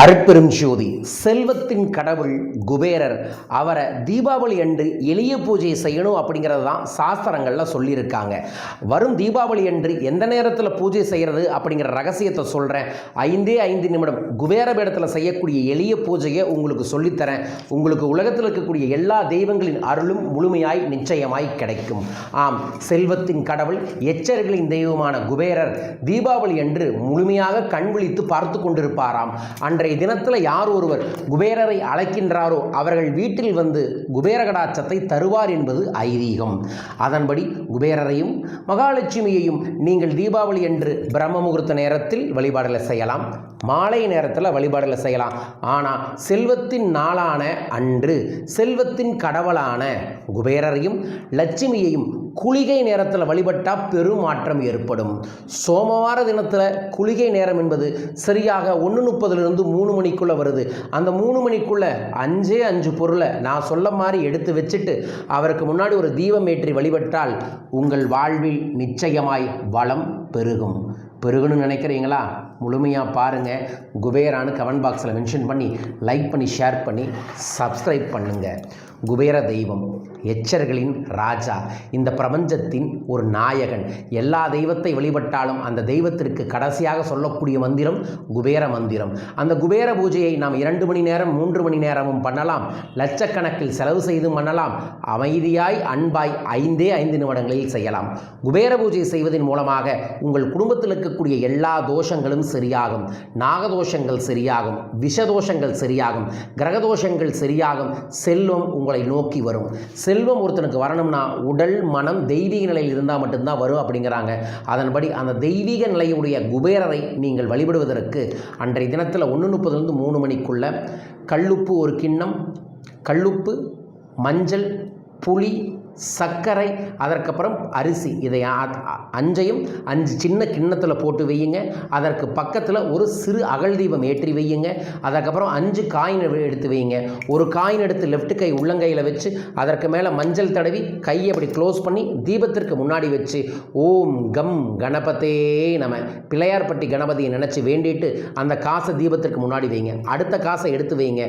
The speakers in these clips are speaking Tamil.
அருட்பெரும் ஜோதி செல்வத்தின் கடவுள் குபேரர். அவரை தீபாவளி அன்று எளிய பூஜை செய்யணும் அப்படிங்கிறது தான் சாஸ்திரங்களில் சொல்லியிருக்காங்க. வரும் தீபாவளி அன்று எந்த நேரத்தில் பூஜை செய்கிறது அப்படிங்கிற ரகசியத்தை சொல்கிறேன் ஐந்தே ஐந்து நிமிடம் குபேர பீடத்தில் செய்யக்கூடிய எளிய பூஜையை உங்களுக்கு சொல்லித்தரேன். உங்களுக்கு உலகத்தில் இருக்கக்கூடிய எல்லா தெய்வங்களின் அருளும் முழுமையாய் நிச்சயமாய் கிடைக்கும். ஆம் செல்வத்தின் கடவுள் எச்சர்களின் தெய்வமான குபேரர் தீபாவளி அன்று முழுமையாக கண் விழித்து பார்த்து கொண்டிருப்பாராம். அன்றைய தினத்தில் யார் ஒருவர் குபேரரை அழைக்கின்றாரோ அவர்கள் வீட்டில் வந்து குபேர கடாட்சத்தை தருவார் என்பது ஐதீகம். அதன்படி குபேரரையும் மகாலட்சுமியையும் நீங்கள் தீபாவளி அன்று பிரம்ம முகூர்த்த நேரத்தில் வழிபாடுகளை செய்யலாம். மாலை நேரத்தில் வழிபாடுகளை செய்யலாம். ஆனால் செல்வத்தின் நாளான அன்று செல்வத்தின் கடவுளான குபேரரையும் லட்சுமியையும் குளிகை நேரத்தில் வழிபட்டால் பெரும் மாற்றம் ஏற்படும். சோமவார தினத்தில் குளிகை நேரம் என்பது சரியாக ஒன்று முப்பதுலேருந்து மூணு மணிக்குள்ளே வருது. அந்த மூணு மணிக்குள்ளே அஞ்சே அஞ்சு பொருளை நான் சொல்ல மாதிரி எடுத்து வச்சுட்டு அவருக்கு முன்னாடி ஒரு தீபம் ஏற்றி வழிபட்டால் உங்கள் வாழ்வில் நிச்சயமாய் வளம் பெருகும். பெருகணும்னு நினைக்கிறீங்களா? முழுமையாக பாருங்கள் குபேரான்னு கமெண்ட் பாக்ஸில் மென்ஷன் பண்ணி லைக் பண்ணி ஷேர் பண்ணி சப்ஸ்கிரைப் பண்ணுங்கள் குபேர தெய்வம் எச்சர்களின் ராஜா இந்த பிரபஞ்சத்தின் ஒரு நாயகன். எல்லா தெய்வத்தை வழிபட்டாலும் அந்த தெய்வத்திற்கு கடைசியாக சொல்லக்கூடிய மந்திரம் குபேர மந்திரம். அந்த குபேர பூஜையை நாம் இரண்டு மணி நேரம் மூன்று மணி நேரமும் பண்ணலாம். லட்சக்கணக்கில் செலவு செய்தும் பண்ணலாம். அமைதியாய் அன்பாய் ஐந்தே ஐந்து நிமிடங்களில் செய்யலாம். குபேர பூஜை செய்வதன் மூலமாக உங்கள் குடும்பத்திலுக்கு இருக்கக்கூடிய எல்லா தோஷங்களும் சரியாகும். நாகதோஷங்கள் சரியாகும். விஷதோஷங்கள் சரியாகும். கிரகதோஷங்கள் சரியாகும். செல்வம் உங்களை நோக்கி வரும். செல்வம் ஒருத்தனுக்கு வரணும்னா உடல் மனம் தெய்வீக நிலையில் இருந்தால் மட்டும்தான் வரும் அப்படிங்கிறாங்க. அதன்படி அந்த தெய்வீக நிலையுடைய குபேரரை நீங்கள் வழிபடுவதற்கு அன்றைய தினத்தில் ஒன்று முப்பதுலேருந்து மூணு மணிக்குள்ள கல்லுப்பு ஒரு கிண்ணம் கல்லுப்பு மஞ்சள் புளி சர்க்கரை அதற்கப்புறம் அரிசி. இதை அஞ்சையும் அஞ்சு சின்ன கிண்ணத்தில் போட்டு வையுங்க. அதற்கு பக்கத்தில் ஒரு சிறு அகல் தீபம் ஏற்றி வையுங்க. அதற்கப்புறம் அஞ்சு காயின் எடுத்து வையுங்க. ஒரு காயின் எடுத்து லெஃப்ட் கை உள்ளங்கையில் வச்சு அதற்கு மேலே மஞ்சள் தடவி கையை அப்படி க்ளோஸ் பண்ணி தீபத்திற்கு முன்னாடி வச்சு ஓம் கம் கணபதே நம்ம பிள்ளையார்பட்டி கணபதியை நினச்சி வேண்டிட்டு அந்த காசை தீபத்திற்கு முன்னாடி வைங்க அடுத்த காசை எடுத்து வைங்க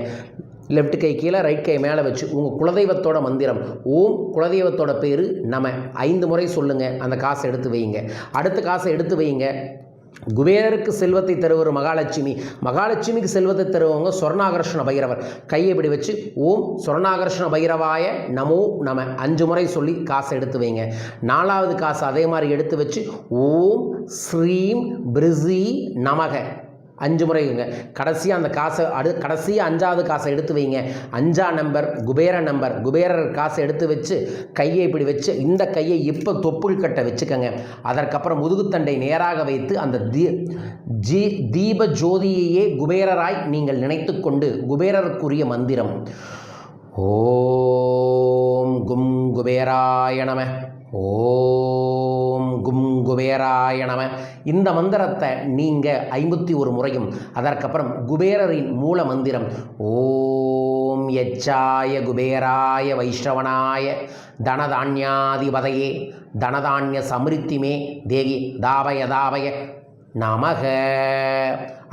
லெஃப்ட் கை கீழே ரைட் கை மேலே வச்சு உங்கள் குலதெய்வத்தோட மந்திரம். ஓம் குலதெய்வத்தோட பேர் நம்ம ஐந்து முறை சொல்லுங்கள் அந்த காசை எடுத்து வைங்க அடுத்த காசை எடுத்து வைங்க குபேரருக்கு செல்வத்தை தருவர் மகாலட்சுமி. மகாலட்சுமிக்கு செல்வத்தை தருவவங்க சொர்ணாகர்ஷண பைரவர். கையை இப்படி வச்சு ஓம் சொர்ணாகர்ஷண பைரவாய நமோ நம. அஞ்சு முறை சொல்லி காசை எடுத்து வைங்க. நாலாவது காசு அதே மாதிரி எடுத்து வச்சு ஓம் ஸ்ரீம் பிரிசி நமக. அஞ்சு முறை வைங்க. கடைசியாக அந்த காசை அடு கடைசியாக அஞ்சாவது காசை எடுத்து வைங்க. அஞ்சா நம்பர் குபேர நம்பர் குபேரர் காசை எடுத்து வச்சு கையை இப்படி வச்சு இந்த கையை இப்போ தொப்புள் கட்ட வச்சுக்கோங்க. அதற்கப்புறம் முதுகுத்தண்டை நேராக வைத்து அந்த தீ ஜீ தீப ஜோதியையே குபேரராய் நீங்கள் நினைத்து கொண்டு குபேரருக்குரிய மந்திரம். ஓம் கும் குபேராய நம. ஓம் கும் குபேராய நம. இந்த மந்திரத்தை நீங்கள் ஐம்பத்தி ஒரு முறையும். அதற்கப்புறம் குபேரரின் மூல மந்திரம். ஓம் எச்சாய குபேராய வைஷ்ணவனாய தனதான்யாதிபதையே தனதான்ய சமிருத்திமே தேவி தாவய தாவய நமக.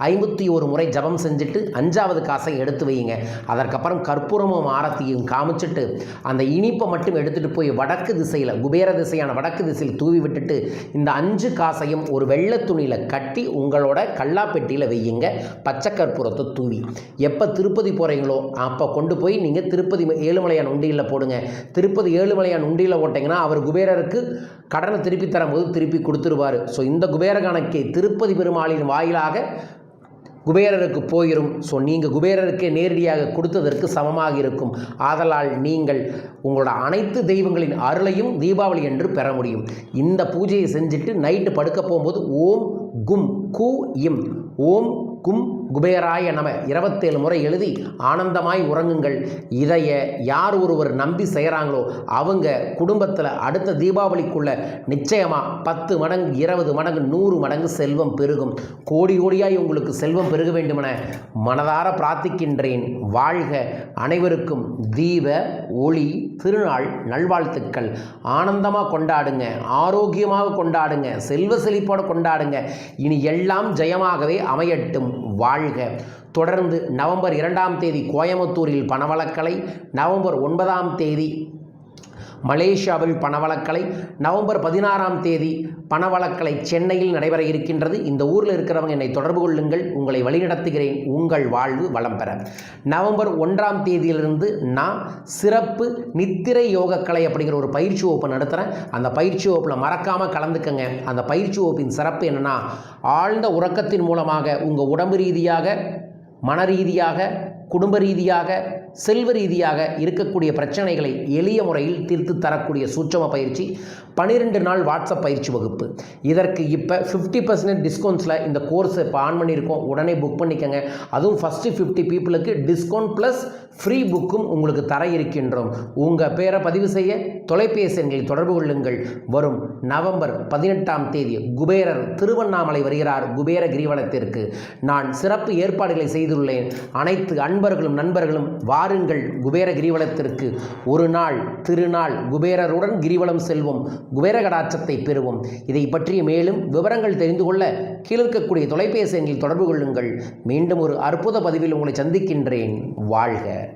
ஐம்பத்தி ஒரு முறை ஜபம் செஞ்சுட்டு அஞ்சாவது காசை எடுத்து வையுங்க. அதற்கப்புறம் கற்பூரமும் ஆரத்தியும் காமிச்சிட்டு அந்த இனிப்பை மட்டும் எடுத்துகிட்டு போய் வடக்கு திசையில் குபேர திசையான வடக்கு திசையில் தூவி விட்டுட்டு இந்த அஞ்சு காசையும் ஒரு வெள்ளை துணியில் கட்டி உங்களோட கல்லாப்பெட்டியில் வையுங்க. பச்சை கற்பூரத்தை தூவி. எப்போ திருப்பதி போகிறீங்களோ அப்போ கொண்டு போய் நீங்கள் திருப்பதி ஏழுமலையான் உண்டியில் போடுங்க. திருப்பதி ஏழுமலையான் உண்டியில் போட்டிங்கன்னா அவர் குபேரருக்கு கடனை திருப்பி தரும்போது திருப்பி கொடுத்துருவார். ஸோ இந்த குபேர கணக்கை திருப்பதி பெருமாளின் வாயிலாக குபேரருக்கு போயிரும். ஸோ நீங்கள் குபேரருக்கே நேரடியாக கொடுத்ததற்கு சமமாக இருக்கும். ஆதலால் நீங்கள் உங்களோட அனைத்து தெய்வங்களின் அருளையும் தீபாவளி என்று பெற முடியும். இந்த பூஜையை செஞ்சுட்டு நைட்டு படுக்க போகும்போது ஓம் கும் கு இம். ஓம் கும் குபேராய நம இருபத்தேழு முறை எழுதி ஆனந்தமாய் உறங்குங்கள். இதைய யார் ஒருவர் நம்பி செய்கிறாங்களோ அவங்க குடும்பத்தில் அடுத்த தீபாவளிக்குள்ள நிச்சயமாக பத்து மடங்கு இருபது மடங்கு நூறு மடங்கு செல்வம் பெருகும். கோடி கோடியாய் உங்களுக்கு செல்வம் பெருக வேண்டுமென மனதார பிரார்த்திக்கின்றேன். வாழ்க அனைவருக்கும் தீப ஒளி திருநாள் நல்வாழ்த்துக்கள். ஆனந்தமாக கொண்டாடுங்க ஆரோக்கியமாக கொண்டாடுங்க செல்வ செழிப்போடு கொண்டாடுங்க. இனி எல்லாம் ஜெயமாகவே அமையட்டும். வாழ்க. தொடர்ந்து நவம்பர் இரண்டாம் தேதி கோயமுத்தூரில் பணவளக்கலை நவம்பர் ஒன்பதாம் தேதி மலேசியாவில் பணவளக்கலை நவம்பர் பதினாறாம் தேதி பணவளக்கலை சென்னையில் நடைபெற இருக்கின்றது. இந்த ஊரில் இருக்கிறவங்க என்னை தொடர்பு கொள்ளுங்கள். உங்களை வழிநடத்துகிறேன். உங்கள் வாழ்வு வளம் பெற. நவம்பர் ஒன்றாம் தேதியிலிருந்து நான் சிறப்பு நித்திரை யோகக்கலை அப்படிங்கிற ஒரு பயிற்சி வகுப்பு நடத்துகிறேன் அந்த பயிற்சி வகுப்பில் மறக்காமல் கலந்துக்கங்க. அந்த பயிற்சி வகுப்பின் சிறப்பு என்னென்னா ஆழ்ந்த உறக்கத்தின் மூலமாக உங்கள் உடம்பு ரீதியாக மன ரீதியாக குடும்ப ரீதியாக செல்வ ரீதியாக இருக்கக்கூடிய பிரச்சனைகளை எளிய முறையில் தீர்த்து தரக்கூடிய சூட்சம பயிற்சி பன்னிரெண்டு நாள் வாட்ஸ்அப் பயிற்சி வகுப்பு. இதற்கு இப்போ ஃபிஃப்டி பர்சன்டேஜ் டிஸ்கவுண்ட்ஸில் இந்த கோர்ஸ் இப்போ ஆன் பண்ணியிருக்கோம். உடனே புக் பண்ணிக்கோங்க. அதுவும் ஃபஸ்ட்டு ஃபிஃப்டி பீப்புளுக்கு டிஸ்கவுண்ட் ப்ளஸ் ஃப்ரீ புக்கும் உங்களுக்கு தர இருக்கின்றோம். உங்கள் பேரை பதிவு செய்ய தொலைபேசி எண்களில் தொடர்பு கொள்ளுங்கள். வரும் நவம்பர் பதினெட்டாம் தேதி குபேரர் திருவண்ணாமலை வருகிறார் குபேர கிரிவலத்திற்கு. நான் சிறப்பு ஏற்பாடுகளை செய்துள்ளேன். அனைத்து அன்பர்களும் நண்பர்களும் வாருங்கள் குபேர கிரிவலத்திற்கு. ஒரு நாள் திருநாள் குபேரருடன் கிரிவலம் செல்வோம் குபேர கடாட்சத்தை பெறுவோம். இதை பற்றிய மேலும் விவரங்கள் தெரிந்து கொள்ள கீழிருக்கக்கூடிய தொலைபேசி எண்ணில் தொடர்பு கொள்ளுங்கள். மீண்டும் ஒரு அற்புத பதிவில் உங்களை சந்திக்கின்றேன். வாழ்க.